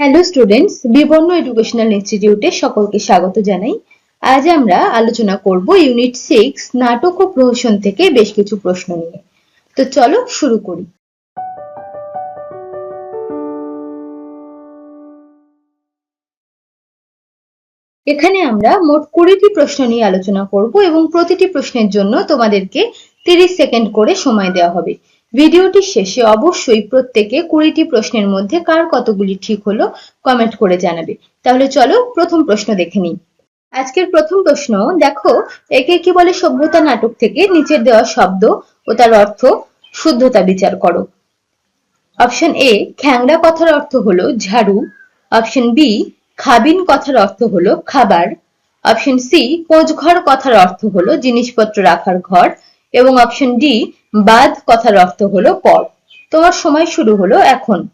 Hello students বিবর্ণ educational ইনস্টিটিউটে সকলকে স্বাগত জানাই। আজ আমরা আলোচনা করব ইউনিট সিক্স নাটক ও প্রহসন থেকে বেশ কিছু প্রশ্ন নিয়ে। তো চলো শুরু করি। এখানে আমরা মোট কুড়িটি প্রশ্ন নিয়ে আলোচনা করব এবং প্রতিটি প্রশ্নের জন্য তোমাদেরকে তিরিশ সেকেন্ড করে সময় দেওয়া হবে। ভিডিওটির শেষে অবশ্যই প্রত্যেকে কুড়িটি প্রশ্নের মধ্যে কার কতগুলি ঠিক হলো কমেন্ট করে জানাবে। তাহলে চলো প্রথম প্রশ্ন দেখে নিই। আজকের প্রথম প্রশ্ন, দেখো, একে কি বলে সভ্যতা নাটক থেকে নিচের দেওয়া শব্দ ও তার অর্থ শুদ্ধতা বিচার করো? অপশন এ খ্যাংরা কথার অর্থ হলো ঝাড়ু। অপশন বি, খাবিন কথার অর্থ হলো খাবার। অপশন সি, কোচঘর কথার অর্থ হলো জিনিসপত্র রাখার ঘর। এবং অপশন ডি বাদ কথার অর্থ হলো পর। তোমার সময় শুরু হলো এখন।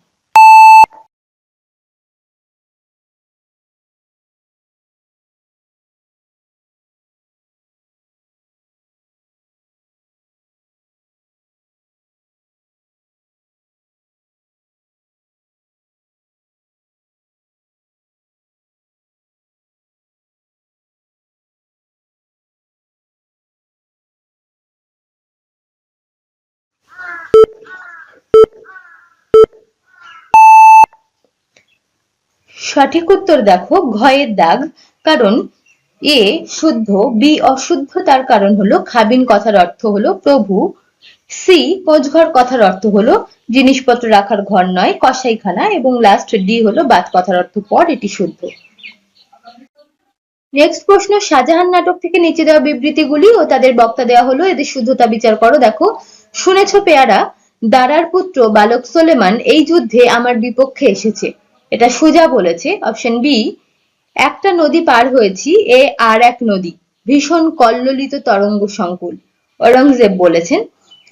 সঠিক উত্তর দেখো, ঘয়ের দাগ, কারণ এ শুদ্ধ, বি অশুদ্ধ, তার কারণ হলো খাবিন কথার অর্থ হলো প্রভু, সি কোচঘর কথার অর্থ হলো জিনিসপত্র রাখার ঘর নয়, কসাইখানা, এবং লাস্ট ডি হলো বাদ কথার অর্থ পর, এটি শুদ্ধ। নেক্সট প্রশ্ন, শাহজাহান নাটক থেকে নিচে দেওয়া বিবৃতিগুলি ও তাদের বক্তা দেওয়া হলো, এদের শুদ্ধতা বিচার করো, দেখো। শুনেছ পেয়ারা, দারার পুত্র বালক সোলেমান, এই যুদ্ধে আমার বিপক্ষে এসেছে। এটা সোজা বলেছে অপশন বি একটা নদী পার হয়েছি, এ আর এক নদী, ভীষণ কল্লোলিত তরঙ্গ সংকুল, ঔরঙ্গজেব বলেছেন।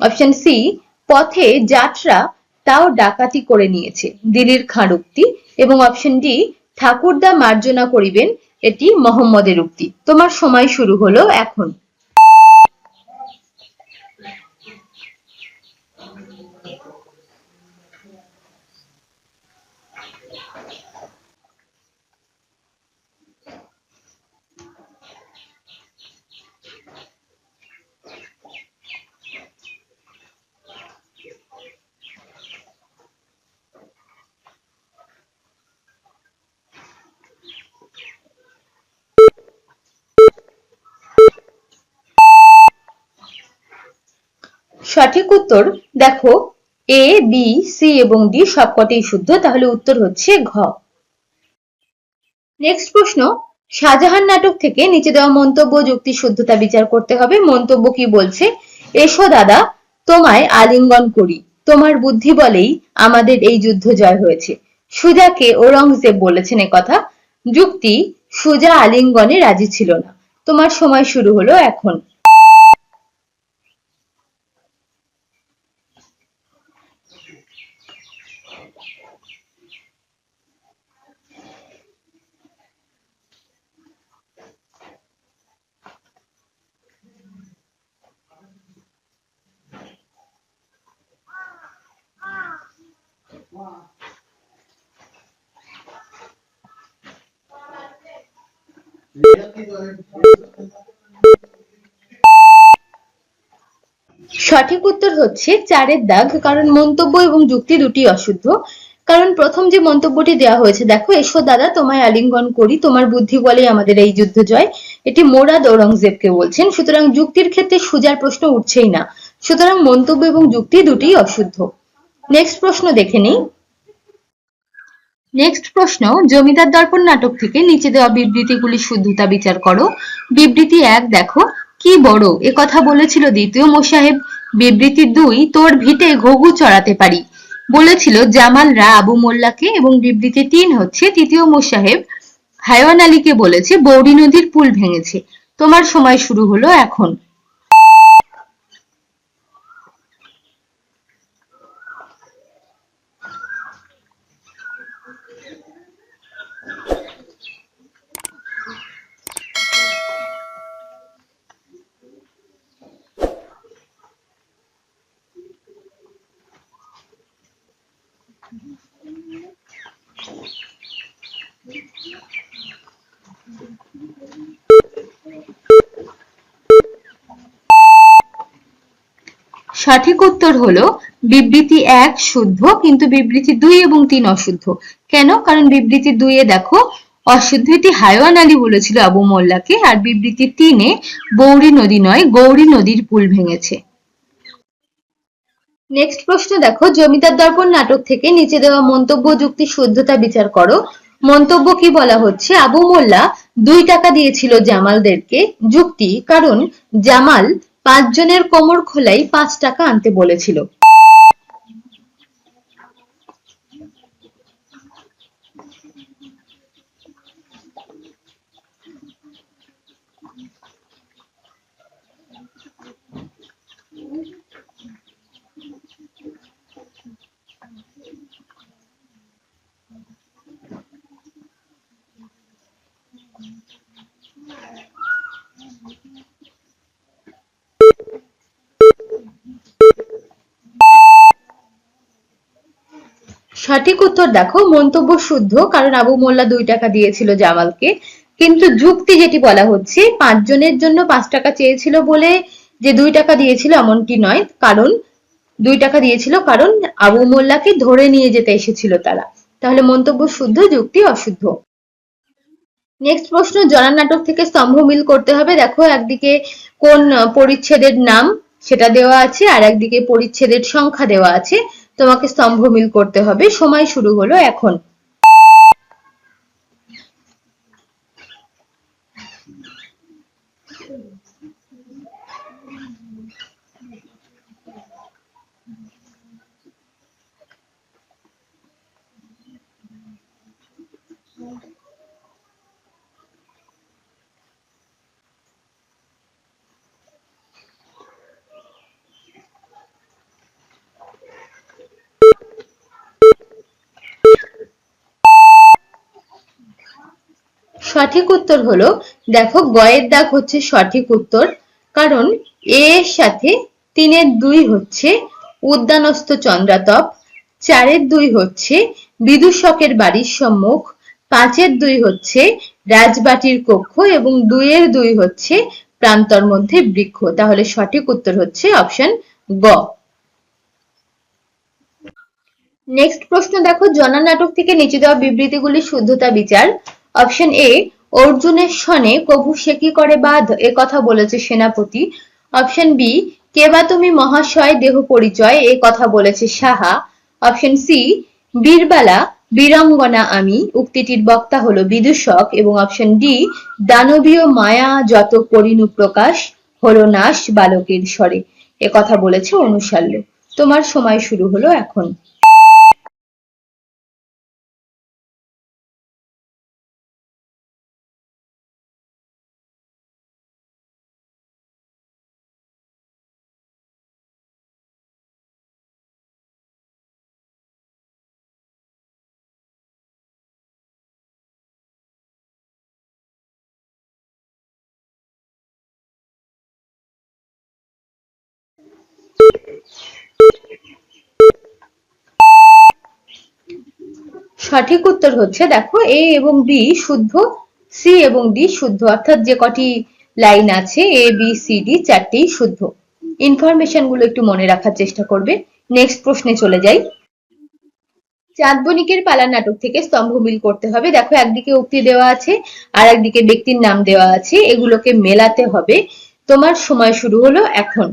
অপশন সি পথে যাত্রা তাও ডাকাতি করে নিয়েছে দিল্লির খাঁড়ুক্তি। এবং অপশন ডি ঠাকুরদা মার্জনা করিবেন, এটি মোহাম্মদের উক্তি। তোমার সময় শুরু হলো এখন। সঠিক উত্তর দেখো এ বি সি এবং ডি সবকটাই শুদ্ধ, তাহলে উত্তর হচ্ছে ঘ। নেক্সট প্রশ্ন, শাহজাহান নাটক থেকে নিচে দেওয়া মন্তব্য, যুক্তি, শুদ্ধতা বিচার করতে হবে। মন্তব্য কি বলছে? এসো দাদা, তোমায় আলিঙ্গন করি। তোমার বুদ্ধি বলেই আমাদের এই যুদ্ধ জয় হয়েছে। সুজাকে ঔরঙ্গজেব বলেছেন কথা। যুক্তি, সুজা আলিঙ্গনে রাজি ছিল না। তোমার সময় শুরু হলো এখন। সঠিক উত্তর হচ্ছে চারের দাগ, কারণ মন্তব্য এবং যুক্তি দুটি অশুদ্ধ। কারণ প্রথম যে মন্তব্যটি দেওয়া হয়েছে, দেখো, এসো দাদা, তোমায় আলিঙ্গন করি, তোমার বুদ্ধি বলেই আমাদের এই যুদ্ধ জয়। এটি মোরাদ ঔরঙ্গজেবকে বলছেন। সুতরাং যুক্তির ক্ষেত্রে সুজার প্রশ্ন উঠছেই না। সুতরাং মন্তব্য এবং যুক্তি দুটি অশুদ্ধ। নেক্সট প্রশ্ন দেখে নিই। নেক্সট প্রশ্ন, জমিদার দর্পণ নাটক থেকে নিচে দেওয়া বিবৃতিগুলি শুদ্ধতা বিচার করো। বিবৃতি এক, দেখো, কি বড়? এ কথা বলেছিল দ্বিতীয় মোসাহেব। বিবৃতি দুই, তোর ভিটে ঘুঘু চড়াতে পারি। বলেছিল জামালরা আবু মোল্লাকে এবং বিবৃতি তিন হচ্ছে তৃতীয় মোসাহেব। হায়ওয়ান আলীকে বলেছে, বৌরি নদীর পুল ভেঙেছে। তোমার সময় শুরু হলো এখন। সঠিক উত্তর হলো বিবৃতি এক শুদ্ধ, কিন্তু বিবৃতি দুই এবং তিন অশুদ্ধ। কেন? কারণ বিবৃতি দুইয়ে দেখো, অশুদ্ধ এটি হায়ওয়ান আলী বলেছিল আবু মোল্লাকে, আর বিবৃতি তিনে বৌরি নদী নয়, গৌরী নদীর পুল ভেঙেছে। নেক্সট প্রশ্ন দেখো, জমিদার দর্পণ নাটক থেকে নিচে দেওয়া মন্তব্য যুক্তি শুদ্ধতা বিচার করো। মন্তব্য কি বলা হচ্ছে? আবু মোল্লা দুই টাকা দিয়েছিল জামালদেরকে, যুক্তি, কারণ জামাল পাঁচজনের কোমর খোলাই পাঁচ টাকা আনতে বলেছিল। সঠিক উত্তর দেখো, মন্তব্য শুদ্ধ, কারণ আবু মোল্লা দুই টাকা দিয়েছিল জামালকে। কিন্তু যুক্তি যেটি বলা হচ্ছে, পাঁচজনের জন্য পাঁচ টাকা চেয়েছিল বলে যে দুই টাকা দিয়েছিল এমনটি নয়, কারণ দুই টাকা দিয়েছিল কারণ আবু মোল্লাকে ধরে নিয়ে যেতে এসেছিল তারা। তাহলে মন্তব্য শুদ্ধ, যুক্তি অশুদ্ধ। নেক্সট প্রশ্ন জনা নাটক থেকে স্তম্ভ মিল করতে হবে। দেখো, একদিকে কোন পরিচ্ছেদের নাম সেটা দেওয়া আছে, আর একদিকে পরিচ্ছেদের সংখ্যা দেওয়া আছে। তোমাকে স্তম্ভ মিল করতে হবে। সময় শুরু হলো এখন। সঠিক উত্তর হলো, দেখো গয়ের দাগ হচ্ছে সঠিক উত্তর, কারণ এ এর সাথে তিনের দুই হচ্ছে উদ্যানস্থ চন্দ্রাতপ, চারের দুই হচ্ছে বিদূষকের বাড়ির সম্মুখ, পাঁচের দুই হচ্ছে রাজবাটির কক্ষ এবং দুইয়ের দুই হচ্ছে প্রান্তর মধ্যে বৃক্ষ। তাহলে সঠিক উত্তর হচ্ছে অপশন গ। নেক্সট প্রশ্ন দেখো জনা নাটক থেকে নিচে দেওয়া বিবৃতিগুলির শুদ্ধতা বিচার। অপশন এ, অর্জুনের সনে কভু সে কি করে বাদ এ কথা বলেছে সেনাপতি। অপশন বি, কে বা তুমি মহাশয়, দেহ পরিচয়? এ কথা বলেছে সাহা। অপশন সি, বীরবালা, বীরঙ্গনা আমি। উক্তিটির বক্তা হলো বিদূষক এবং অপশন ডি, দানবীয় মায়া যত করিনু প্রকাশ, হলো নাশ বালকের স্বরে। এ কথা বলেছে অনুশাল্য। তোমার সময় শুরু হলো এখন। সঠিক উত্তর হচ্ছে, দেখো এ এবং বি শুদ্ধ সি এবং ডি শুদ্ধ, অর্থাৎ যে কটি লাইন আছে এ বি সি ডি চারটেই শুদ্ধ। ইনফরমেশনগুলো একটু মনে রাখার চেষ্টা করবে। নেক্সট প্রশ্নে চলে যাই। চাঁদ বণিকের পালা নাটক থেকে স্তম্ভ মিল করতে হবে। দেখো, একদিকে উক্তি দেওয়া আছে, আর একদিকে ব্যক্তির নাম দেওয়া আছে। এগুলোকে মেলাতে হবে। তোমার সময় শুরু হলো এখন।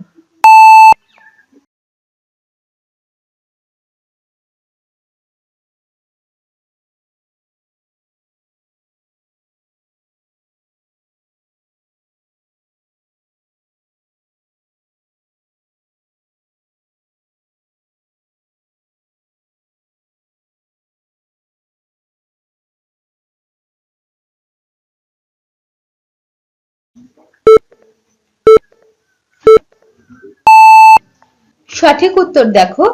সঠিক উত্তর দেখো।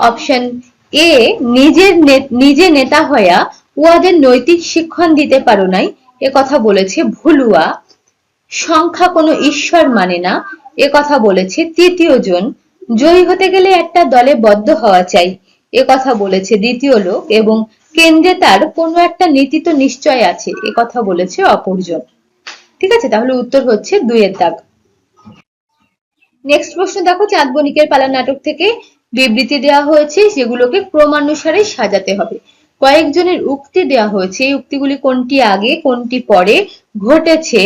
অপশন এ নিজের নিজে নেতা হইয়া উহাদের নৈতিক শিক্ষণ দিতে পারো নাই। এ কথা বলেছে ভুলুয়া। সংখ্যা কোনো ঈশ্বর মানে না। এ কথা বলেছে তৃতীয় জন। জয়ী হতে গেলে একটা দলে বদ্ধ হওয়া চাই। এ কথা বলেছে দ্বিতীয় লোক এবং কেন্দ্রে তার কোনো একটা নীতি তো নিশ্চয় আছে। এ কথা বলেছে অপরজন। ঠিক আছে? তাহলে উত্তর হচ্ছে দুইয়ের দাগ। নেক্সট প্রশ্ন দেখো, চাঁদ বণিকের পালা নাটক থেকে বিবৃতি দেওয়া হয়েছে যেগুলোকে ক্রমানুসারে সাজাতে হবে। কয়েকজনের উক্তি দেওয়া হয়েছে। এই উক্তিগুলি কোনটি আগে, কোনটি পরে ঘটেছে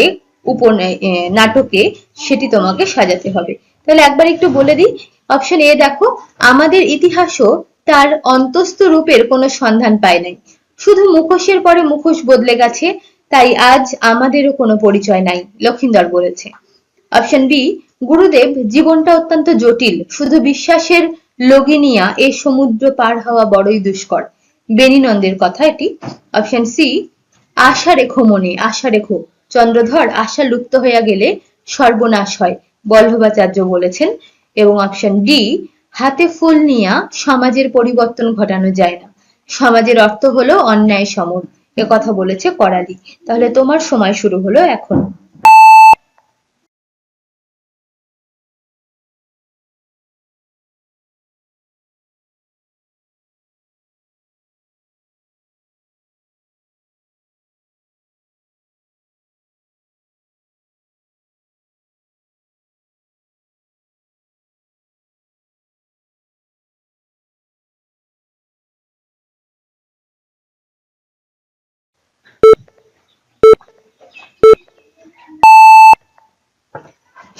নাটকে, সেটি তোমাকে সাজাতে হবে। তাহলে একবার একটু বলে দিই। অপশন এ দেখো, আমাদের ইতিহাসও তার অন্তস্থ রূপের কোনো সন্ধান পায় নাই। শুধু মুখোশের পরে মুখোশ বদলে গেছে তাই আজ আমাদেরও কোনো পরিচয় নাই, লক্ষিন্দর বলেছে। অপশন বি গুরুদেব, জীবনটা অত্যন্ত জটিল, শুধু বিশ্বাসের লগিনিয়া এ সমুদ্র পার হওয়া বড়ই দুষ্কর। বেনিনন্দের কথা এটি। অপশন সি আশা রেখো মনে আশা রেখো চন্দ্রধর আশা লুপ্ত হইয়া গেলে সর্বনাশ হয়, বল্লভাচার্য বলেছেন। এবং অপশন ডি হাতে ফুল নিয়া সমাজের পরিবর্তন ঘটানো যায় না। সমাজের অর্থ হলো অন্যায় সমর কথা বলেছে করালি তাহলে তোমার সময় শুরু হলো এখন।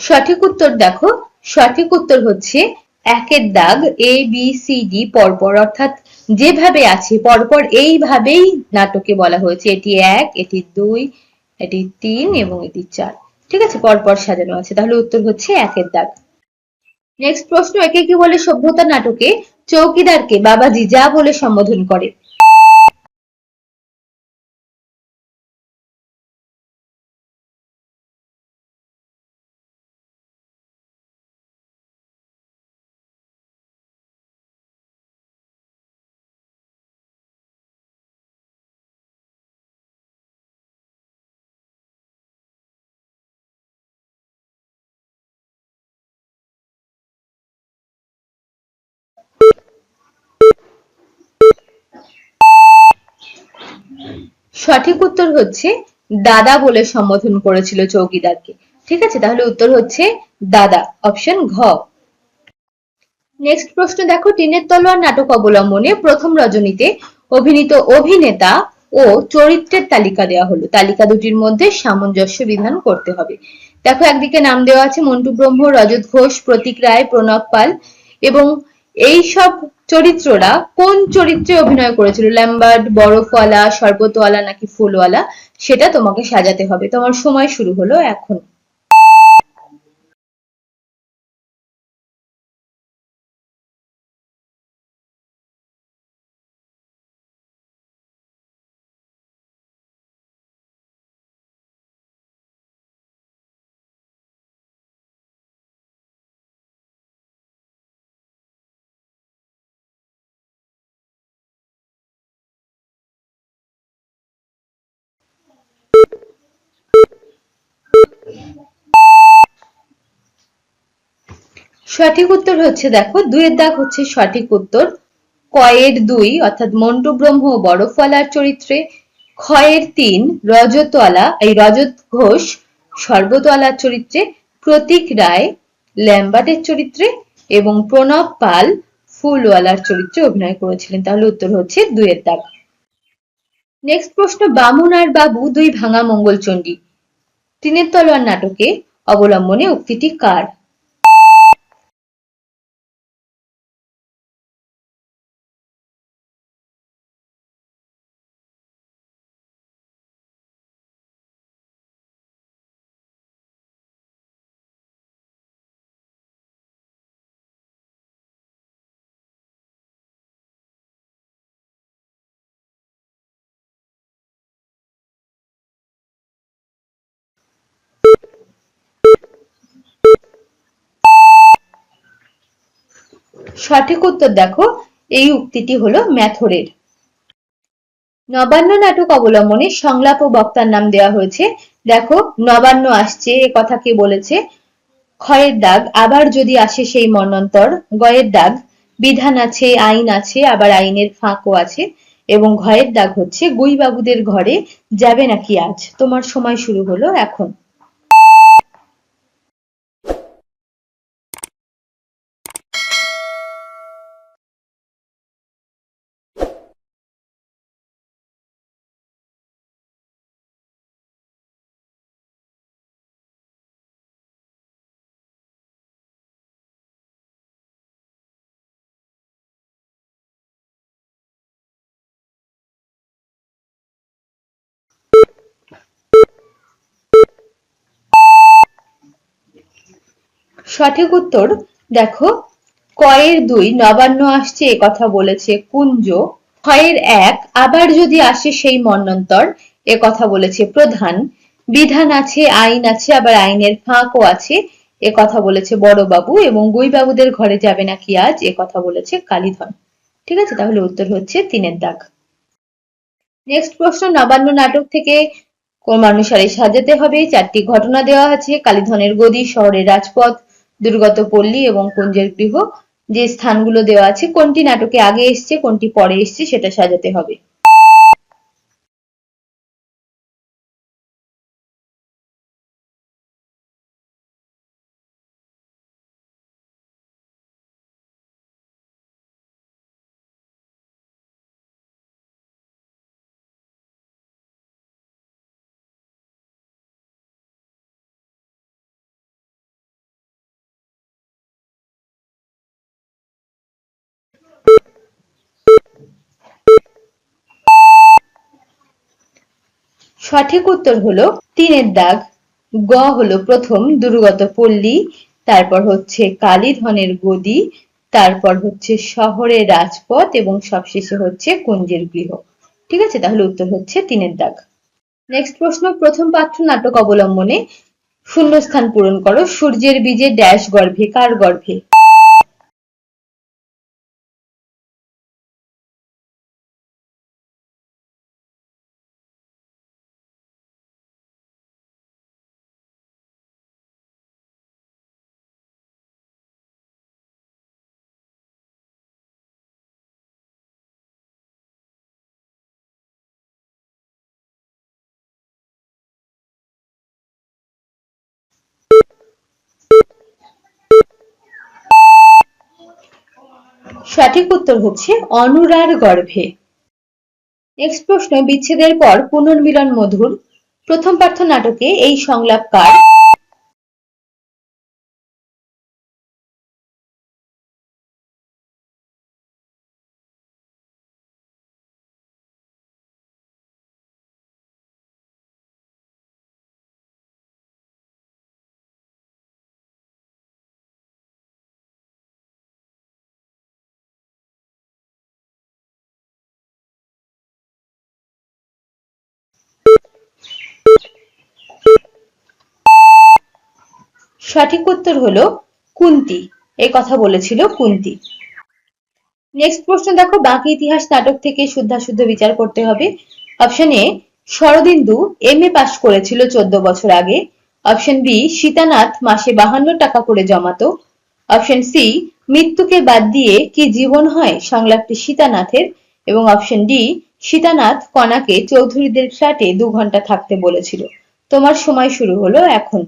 সঠিক উত্তর দেখো। সঠিক উত্তর হচ্ছে একের দাগ এ বি সি ডি পরপর। অর্থাৎ যেভাবে আছে পরপর এইভাবেই নাটকে বলা হয়েছে। এটি এক, এটি দুই, এটি তিন এবং এটি চার। ঠিক আছে? পরপর সাজানো আছে। তাহলে উত্তর হচ্ছে একের দাগ। নেক্সট প্রশ্ন, একে কি বলে সভ্যতা নাটকে? চৌকিদারকে বাবাজি যা বলে সম্বোধন করে। সঠিক উত্তর হচ্ছে দাদা বলে সম্বোধন করেছিল চৌকিদারকে। ঠিক আছে, তাহলে উত্তর হচ্ছে দাদা অপশন ঘ। নেক্সট প্রশ্ন দেখো, টিনের তলোয়ার নাটক অবলম্বনে প্রথম রজনীতে অভিনীত অভিনেতা ও চরিত্রের তালিকা দেওয়া হলো। তালিকা দুটির মধ্যে সামঞ্জস্য বিধান করতে হবে। দেখো, একদিকে নাম দেওয়া আছে মন্টু ব্রহ্ম, রজত ঘোষ, প্রতীক রায়, প্রণব পাল এবং এই সব চরিত্ররা কোন চরিত্রে অভিনয় করেছিল? ল্যাম্বার্ড বরফওয়ালা শরবতওয়ালা নাকি ফুলওয়ালা? সেটা তোমাকে সাজাতে হবে। তোমার সময় শুরু হলো এখন। সঠিক উত্তর হচ্ছে, দেখো, দুইয়ের দাগ হচ্ছে সঠিক উত্তর। কয়ের দুই, অর্থাৎ মন্টু ব্রহ্ম বরফওয়ালার চরিত্রে। ক্ষয়ের তিন, রজতওয়ালা, এই রজত ঘোষ সর্বতওয়ালার চরিত্রে, প্রতীক রায় ল্যাম্বার্টের চরিত্রে এবং প্রণব পাল ফুলওয়ালার চরিত্রে অভিনয় করেছিলেন। তাহলে উত্তর হচ্ছে দুয়ের দাগ। নেক্সট প্রশ্ন, বামুন আর বাবু দুই ভাঙা মঙ্গলচণ্ডী। টিনের তলোয়ার নাটকে অবলম্বনে উক্তিটি কার? সঠিক উত্তর দেখো। এই উক্তিটি হলো ম্যাথরের। নবান্ন নাটক অবলম্বনে সংলাপ ও বক্তার নাম দেওয়া হয়েছে। দেখো, নবান্ন আসছে, এ কথা কে বলেছে? ক্ষয়ের দাগ, আবার যদি আসে সেই মর্ণন্তর গয়ের দাগ, বিধান আছে, আইন আছে, আবার আইনের ফাঁকও আছে। এবং ঘয়ের দাগ হচ্ছে গুই বাবুদের ঘরে যাবে নাকি আজ? তোমার সময় শুরু হলো এখন। সঠিক উত্তর, দেখো, কয়ের দুই, নবান্ন আসছে কথা বলেছে কুঞ্জ। ক্ষয়ের এক, আবার যদি আসে সেই মন্বন্তর, এ কথা বলেছে প্রধান। বিধান আছে, আইন আছে, আবার আইনের ফাঁকও আছে, এ কথা বলেছে বড়বাবু, এবং গুইবাবুদের ঘরে যাবে নাকি আজ, এ কথা বলেছে কালীধন। ঠিক আছে? তাহলে উত্তর হচ্ছে তিনের দাগ। নেক্সট প্রশ্ন, নবান্ন নাটক থেকে ক্রমানুসারে সাজাতে হবে, চারটি ঘটনা দেওয়া আছে, কালীধনের গদি, শহরের রাজপথ দুর্গত পল্লী এবং কুঞ্জের গৃহ, যে স্থানগুলো দেওয়া আছে, কোনটি নাটকে আগে এসছে, কোনটি পরে এসছে, সেটা সাজাতে হবে। সঠিক উত্তর হলো তিনের দাগ। গ হলো প্রথম দুর্গত পল্লী, তারপর হচ্ছে কালীধনের গদি, তারপর হচ্ছে শহরের রাজপথ এবং সবশেষে হচ্ছে কুঞ্জের গৃহ। ঠিক আছে? তাহলে উত্তর হচ্ছে তিনের দাগ। নেক্সট প্রশ্ন, প্রথম পাত্র নাটক অবলম্বনে শূন্যস্থান পূরণ করো। সূর্যের বীজে ড্যাশ গর্ভে, কার গর্ভে? সঠিক উত্তর হচ্ছে অনুরার গর্ভে। নেক্সট প্রশ্ন, বিচ্ছেদের পর পুনর্মিলন মধুর প্রথম পার্থ নাটকে এই সংলাপ কার? সঠিক উত্তর হলো কুন্তি। এই কথা বলেছিল কুন্তি। নেক্সট প্রশ্ন দেখো, বাকি ইতিহাস নাটক থেকে শুদ্ধাশুদ্ধ বিচার করতে হবে। Option A Sharadindu M A পাশ করেছিল চোদ্দ বছর আগে। অপশন বি সীতানাথ মাসে বাহান্ন টাকা করে জমাতো। অপশন সি মৃত্যুকে বাদ দিয়ে কি জীবন হয় সংলাপটি সীতানাথের। এবং অপশন ডি সীতানাথ কণাকে চৌধুরীদের ফ্ল্যাটে দু ঘণ্টা থাকতে বলেছিল। তোমার সময় শুরু হলো এখন।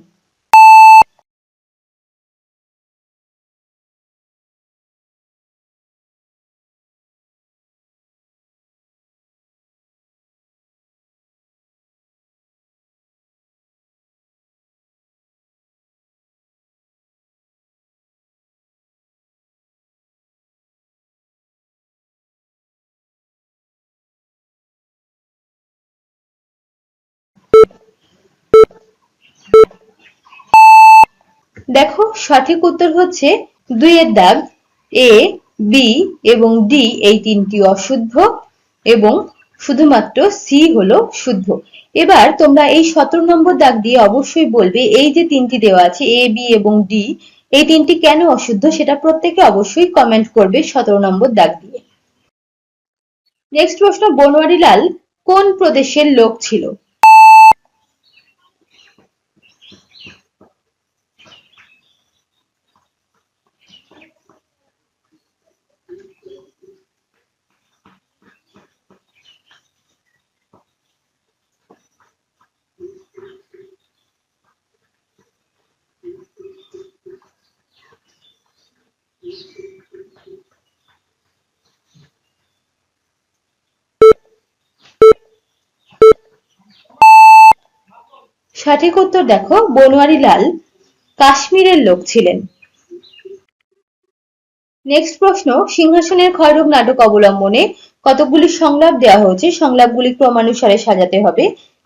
দেখো, সঠিক উত্তর হচ্ছে দুইয়ের দাগ, এ, বি এবং ডি এই তিনটি অশুদ্ধ এবং শুধুমাত্র সি হলো শুদ্ধ। এবার তোমরা এই সতেরো নম্বর দাগ দিয়ে অবশ্যই বলবে, এই যে তিনটি দেওয়া আছে, এ, বি এবং ডি, এই তিনটি কেন অশুদ্ধ সেটা প্রত্যেকে অবশ্যই কমেন্ট করবে সতেরো নম্বর দাগ দিয়ে। নেক্সট প্রশ্ন, বনওয়ারিলাল কোন প্রদেশের লোক ছিল? সঠিক উত্তর দেখো বনোয়ারি লাল, কাশ্মীরের লোক ছিলেন। নেক্সট প্রশ্ন, সিংহাসনের ক্ষয়রূপ নাটক অবলম্বনে কতগুলি সংলাপ দেওয়া হয়েছে? সংলাপগুলি ক্রমানুসারে সাজাতে হবে।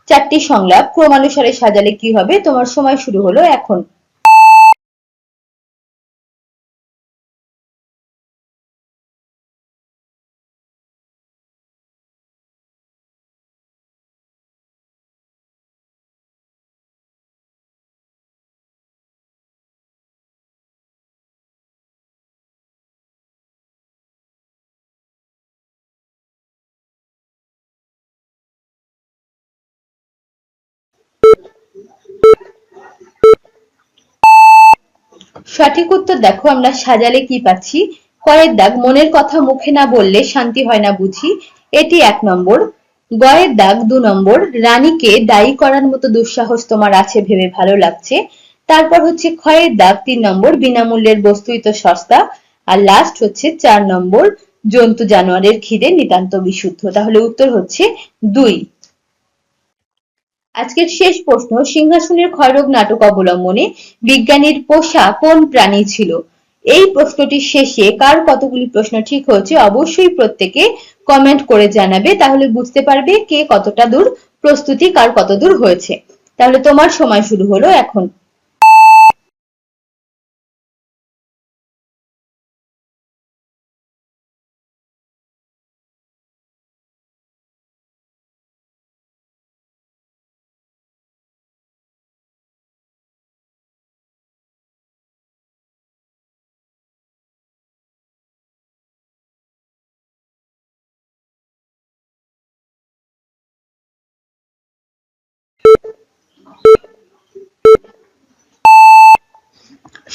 চারটি সংলাপ, ক্রমানুসারে সাজালে কি হবে? তোমার সময় শুরু হলো এখন। সঠিক উত্তর দেখো, আমরা সাজালে কি পাচ্ছি? কয়ের দাগ, মনের কথা মুখে না বললে শান্তি হয় না বুঝি। এটি এক নম্বর। গয়ের দাগ, দু নম্বর। রানীকে দায়ী করার মতো দুঃসাহস তোমার আছে ভেবে ভালো লাগছে। তারপর হচ্ছে ক্ষয়ের দাগ, তিন নম্বর। বিনামূল্যের বস্তুই তো সস্তা। আর লাস্ট হচ্ছে চার নম্বর। জন্তু জানোয়ারের খিদে নিতান্ত বিশুদ্ধ। তাহলে উত্তর হচ্ছে দুই। আজকের শেষ প্রশ্ন, সিংহাসনের ক্ষয়রোগ নাটক অবলম্বনে বিজ্ঞানীর পোষা কোন প্রাণী ছিল? এই প্রশ্নটির শেষে কার কতগুলি প্রশ্ন ঠিক হয়েছে অবশ্যই প্রত্যেকে কমেন্ট করে জানাবে, তাহলে বুঝতে পারবে কে কতটা দূর, প্রস্তুতি কার কত দূর হয়েছে। তাহলে তোমার সময় শুরু হলো এখন।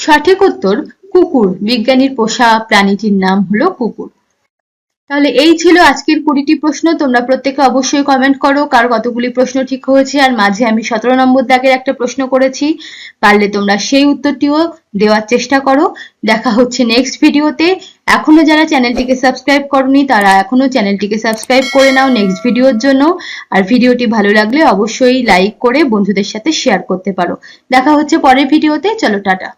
সঠিক উত্তর কুকুর। বিজ্ঞানীর পোষা প্রাণীটির নাম হলো কুকুর। তাহলে এই ছিল আজকের কুড়িটি প্রশ্ন। তোমরা প্রত্যেকে অবশ্যই কমেন্ট করো, কার কতগুলি প্রশ্ন ঠিক হয়েছে, আর মাঝে আমি সতেরো নম্বর দাগের একটা প্রশ্ন করেছি। পারলে তোমরা সেই উত্তরটিও দেওয়ার চেষ্টা করো। দেখা হচ্ছে নেক্সট ভিডিওতে। এখনও যারা চ্যানেলটিকে সাবস্ক্রাইব করনি, তারা এখনও চ্যানেলটিকে সাবস্ক্রাইব করে নাও নেক্সট ভিডিওর জন্য। আর ভিডিওটি ভালো লাগলে অবশ্যই লাইক করে বন্ধুদের সাথে শেয়ার করতে পারো। দেখা হচ্ছে পরের ভিডিওতে। চলো, টাটা।